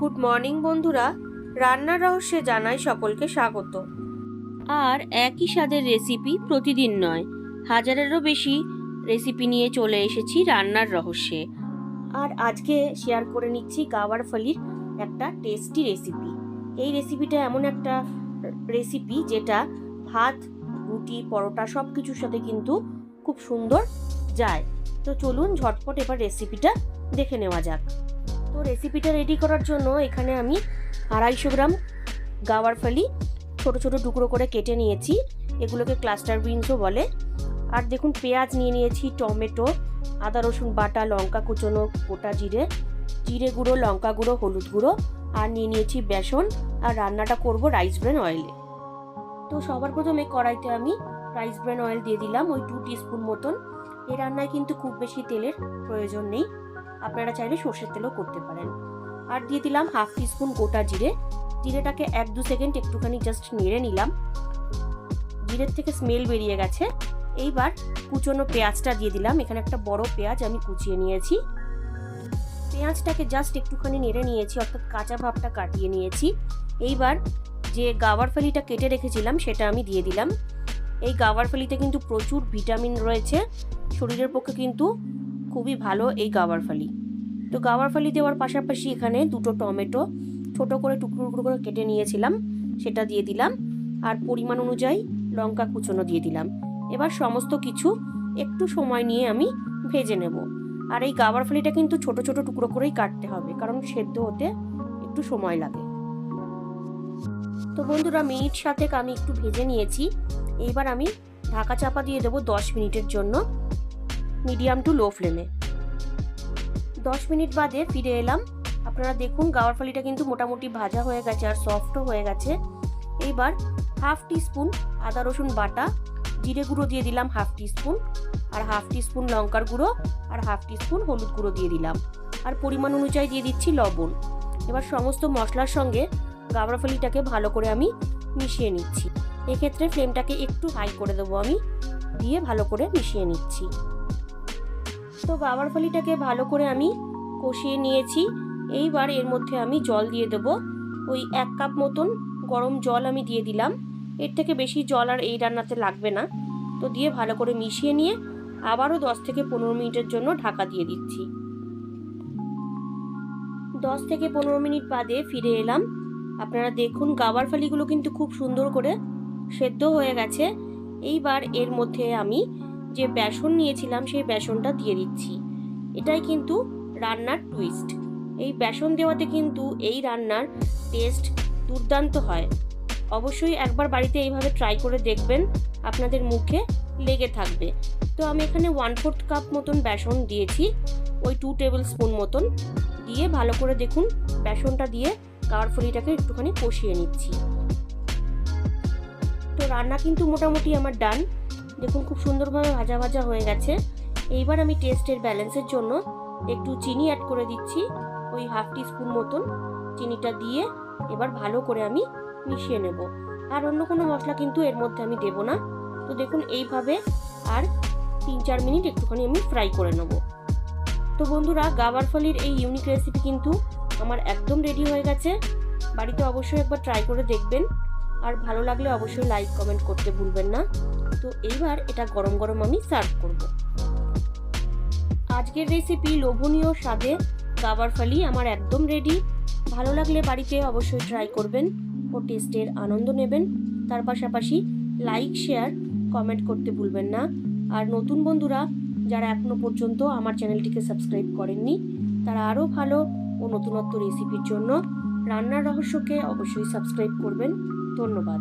Good morning, বন্ধুরা। রান্নার রহস্যে জানাই সকলকে স্বাগত। আর একই স্বাদের রেসিপি প্রতিদিন নয়, হাজারেরও বেশি রেসিপি নিয়ে চলে এসেছি রান্নার রহস্যে। আর আজকে শেয়ার করে নিচ্ছি গাওয়ার ফলির একটা টেস্টি রেসিপি এই রেসিপিটা এমন একটা রেসিপি যেটা ভাত, রুটি, পরোটা সব কিছুর সাথে কিন্তু খুব সুন্দর যায়। তো চলুন ঝটপট এবার রেসিপিটা দেখে নেওয়া যাক। তো রেসিপিটা রেডি করার জন্য এখানে আমি আড়াইশো গ্রাম গাওয়ার ফালি ছোট ছোট টুকরো করে কেটে নিয়েছি। এগুলোকে ক্লাস্টার বিনসও বলে। আর দেখুন, পেঁয়াজ নিয়ে নিয়েছি, টমেটো, আদা, রসুন বাটা, লঙ্কা কুচনো, গোটা জিরে জিরে গুঁড়ো, লঙ্কা গুঁড়ো, হলুদ গুঁড়ো, আর নিয়ে নিয়েছি বেসন। আর রান্নাটা করব রাইস ব্রেন অয়েলে তো সবার প্রথমে কড়াইতে আমি রাইস ব্রেন অয়েল দিয়ে দিলাম, ওই টু টিস্পুন মতন। এই রান্নায় কিন্তু খুব বেশি তেলের প্রয়োজন নেই। আপনারা চাইলে সর্ষের তেলও করতে পারেন। আর দিয়ে দিলাম হাফ টিস্পুন গোটা জিরে। জিরেটাকে এক দু সেকেন্ড একটুখানি জাস্ট নেড়ে নিলাম। জিরের থেকে স্মেল বেরিয়ে গেছে। এইবার কুচনো পেঁয়াজটা দিয়ে দিলাম। এখানে একটা বড় পেঁয়াজ আমি কুচিয়ে নিয়েছি। পেঁয়াজটাকে জাস্ট একটুখানি নেড়ে নিয়েছি, অর্থাৎ কাঁচা ভাবটা কাটিয়ে নিয়েছি। এইবার যে গাওয়ার ফালিটা কেটে রেখেছিলাম, সেটা আমি দিয়ে দিলাম। এই গাওয়ার ফালিতে কিন্তু প্রচুর ভিটামিন রয়েছে। শরীরের পক্ষে কিন্তু খুবই ভালো এই গাওয়ার ফালি। তো গাওয়ার ফালি দেওয়ার পাশাপাশি এখানে দুটো টমেটো ছোট করে টুকরো টুকরো করে কেটে নিয়েছিলাম, সেটা দিয়ে দিলাম। আর পরিমাণ অনুযায়ী লঙ্কা কুচনো দিয়ে দিলাম। এবার সমস্ত কিছু একটু সময় নিয়ে আমি ভেজে নেব। আর এই গাওয়ার ফালিটা কিন্তু ছোট ছোট টুকরো করেই কাটতে হবে, কারণ সেদ্ধ হতে একটু সময় লাগে। তো বন্ধুরা, মিনিট সাথে আমি একটু ভেজে নিয়েছি। এইবার আমি ঢাকা চাপা দিয়ে দেবো দশ মিনিটের জন্য। মিডিয়াম টু লো ফ্লেমে দশ মিনিট বাদে ফিরে এলাম। আপনারা দেখুন, গাওয়ার ফালিটা কিন্তু মোটামুটি ভাজা হয়ে গেছে আর সফটও হয়ে গেছে। এইবার হাফ টিস্পুন আদা, রসুন বাটা, জিরে গুঁড়ো দিয়ে দিলাম হাফ টিস্পুন আর হাফ টিস্পুন লঙ্কার গুঁড়ো, আর হাফ টিস্পুন হলুদ গুঁড়ো দিয়ে দিলাম। আর পরিমাণ অনুযায়ী দিয়ে দিচ্ছি লবণ। এবার সমস্ত মশলার সঙ্গে গাওয়ার ফালিটাকে ভালো করে আমি মিশিয়ে নিচ্ছি। এক্ষেত্রে ফ্লেমটাকে একটু হাই করে দেবো আমি, দিয়ে ভালো করে মিশিয়ে নিচ্ছি। তো গাওয়ার ফালিটাকে ভালো করে আমি কষিয়ে নিয়েছি। এইবার এর মধ্যে আমি জল দিয়ে দেবো। ওই এক কাপ মতন গরম জল আমি দিয়ে দিলাম। এর থেকে বেশি জল আর এই রান্নাতে লাগবে না। তো দিয়ে ভালো করে মিশিয়ে নিয়ে আবারও দশ থেকে পনেরো মিনিটের জন্য ঢাকা দিয়ে দিচ্ছি। দশ থেকে পনেরো মিনিট বাদে ফিরে এলাম। আপনারা দেখুন গাওয়ার ফালিগুলো কিন্তু খুব সুন্দর করে সেদ্ধ হয়ে গেছে। এইবার এর মধ্যে আমি যে বেসন নিয়েছিলাম, সেই বেসনটা দিয়ে দিচ্ছি। এটাই কিন্তু রান্নার টুইস্ট এই বেসন দেওয়াতে কিন্তু এই রান্নার টেস্ট দুর্দান্ত হয়। অবশ্যই একবার বাড়িতে এইভাবে ট্রাই করে দেখবেন, আপনাদের মুখে লেগে থাকবে। তো আমি এখানে ওয়ান ফোর্থ কাপ মতন বেসন দিয়েছি, ওই টু টেবিল স্পুন মতন। দিয়ে ভালো করে দেখুন, বেসনটা দিয়ে গাওয়ার ফলিটাকে একটুখানি কষিয়ে নিচ্ছি। তো রান্না কিন্তু মোটামুটি আমার ডান দেখুন খুব সুন্দরভাবে ভাজা ভাজা হয়ে গেছে। এইবার আমি টেস্টের ব্যালেন্সের জন্য একটু চিনি অ্যাড করে দিচ্ছি, ওই হাফ টি স্পুন মতন চিনিটা দিয়ে এবার ভালো করে আমি মিশিয়ে নেব। আর অন্য কোনো মশলা কিন্তু এর মধ্যে আমি দেব না। তো দেখুন এইভাবে আর তিন চার মিনিট একটুখানি আমি ফ্রাই করে নেব। তো বন্ধুরা গাওয়ার ফলির এই ইউনিক রেসিপি কিন্তু আমার একদম রেডি হয়ে গেছে। বাড়িতে অবশ্যই একবার ট্রাই করে দেখবেন। আর ভালো লাগলে অবশ্যই লাইক কমেন্ট করতে ভুলবেন না। তো এইবার এটা গরম গরম আমি সার্ভ করব। আজকের রেসিপি লোভনীয় স্বাদে গাবার ফালি আমার একদম রেডি ভালো লাগলে বাড়িতে অবশ্যই ট্রাই করবেন ও টেস্টের আনন্দ নেবেন। তার পাশাপাশি লাইক শেয়ার কমেন্ট করতে ভুলবেন না। আর নতুন বন্ধুরা যারা এখনও পর্যন্ত আমার চ্যানেলটিকে সাবস্ক্রাইব করেননি, তারা আরও ভালো ও নতুনত্ব রেসিপির জন্য রান্নার রহস্যকে অবশ্যই সাবস্ক্রাইব করবেন। ধন্যবাদ।